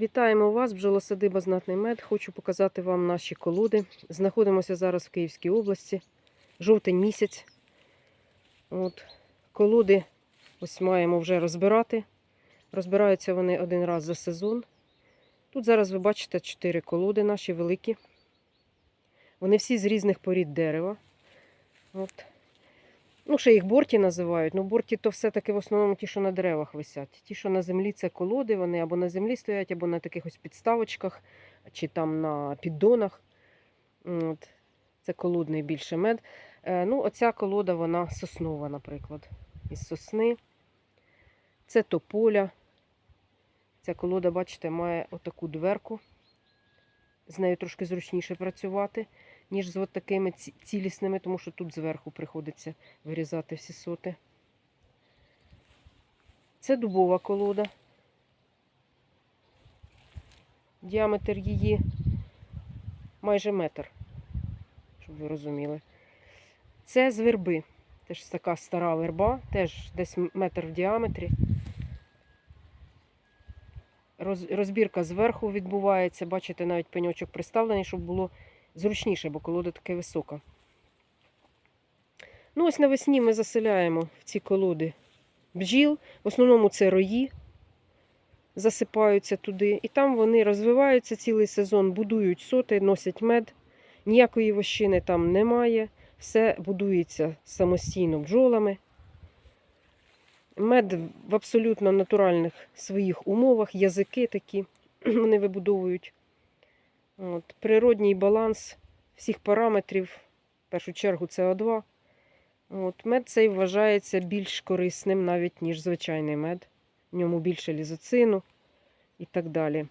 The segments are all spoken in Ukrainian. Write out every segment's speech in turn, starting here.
Вітаємо вас, бджолосадиба Знатний мед. Хочу показати вам наші колоди. Знаходимося зараз в Київській області. Жовтень місяць. От. Колоди ось маємо вже розбирати. Розбираються вони один раз за сезон. Тут зараз ви бачите чотири колоди наші великі. Вони всі з різних порід дерева. От. Ну, ще їх борті називають. Ну, борті то все-таки в основному ті, що на деревах висять. Ті, що на землі, це колоди, вони або на землі стоять, або на таких ось підставочках, чи там на піддонах. От. Це колодний більше мед. Е, ну, оця колода, вона соснова, наприклад. Із сосни. Це тополя. Ця колода, бачите, має отаку дверку. З нею трошки зручніше працювати, ніж з от такими цілісними, тому що тут зверху приходиться вирізати всі соти. Це дубова колода. Діаметр її майже метр, щоб ви розуміли. Це з верби. Теж така стара верба, теж десь метр в діаметрі. Розбірка зверху відбувається. Бачите, навіть пеньочок приставлений, щоб було зручніше, бо колода така висока. Ну, ось навесні ми заселяємо в ці колоди бджіл. В основному це рої засипаються туди. І там вони розвиваються цілий сезон, будують соти, носять мед. Ніякої вощини там немає. Все будується самостійно бджолами. Мед в абсолютно натуральних своїх умовах, язики такі вони вибудовують. От, природній баланс всіх параметрів, в першу чергу СО2. От, мед цей вважається більш корисним навіть, ніж звичайний мед. В ньому більше лізоцину і так далі.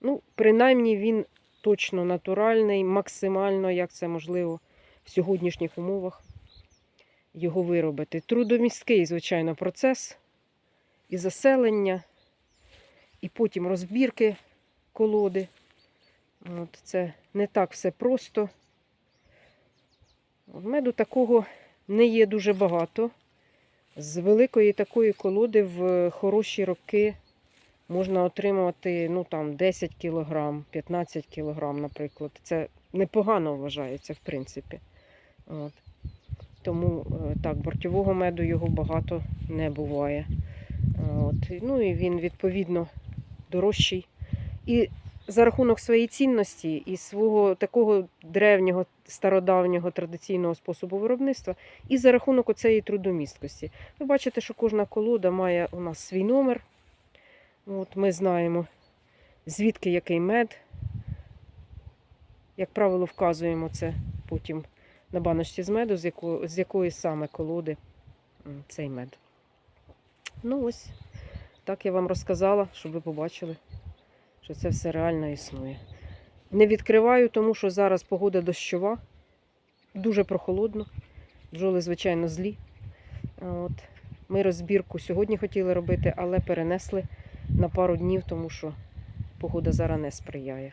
Ну, принаймні він точно натуральний, максимально, як це можливо в сьогоднішніх умовах його виробити. Трудомісткий, звичайно, процес і заселення, і потім розбірки колоди. От Це не так все просто. Меду такого не є дуже багато. З великої такої колоди в хороші роки можна отримувати ну, там, 10 кг, 15 кг, наприклад. Це непогано вважається, в принципі. От. Тому е, так, бортового меду його багато не буває. От. Ну і він, відповідно, дорожчий. І за рахунок своєї цінності і свого такого древнього, стародавнього традиційного способу виробництва, і за рахунок оцеї трудомісткості. Ви бачите, що кожна колода має у нас свій номер. От Ми знаємо, звідки який мед. Як правило, вказуємо це потім на баночці з меду, з, яко, з якої саме колоди цей мед. Ну ось, так я вам розказала, щоб ви побачили, що це все реально існує. Не відкриваю, тому що зараз погода дощова, дуже прохолодно. Бджоли, звичайно, злі. От. Ми розбірку сьогодні хотіли робити, але перенесли на пару днів, тому що погода зараз не сприяє.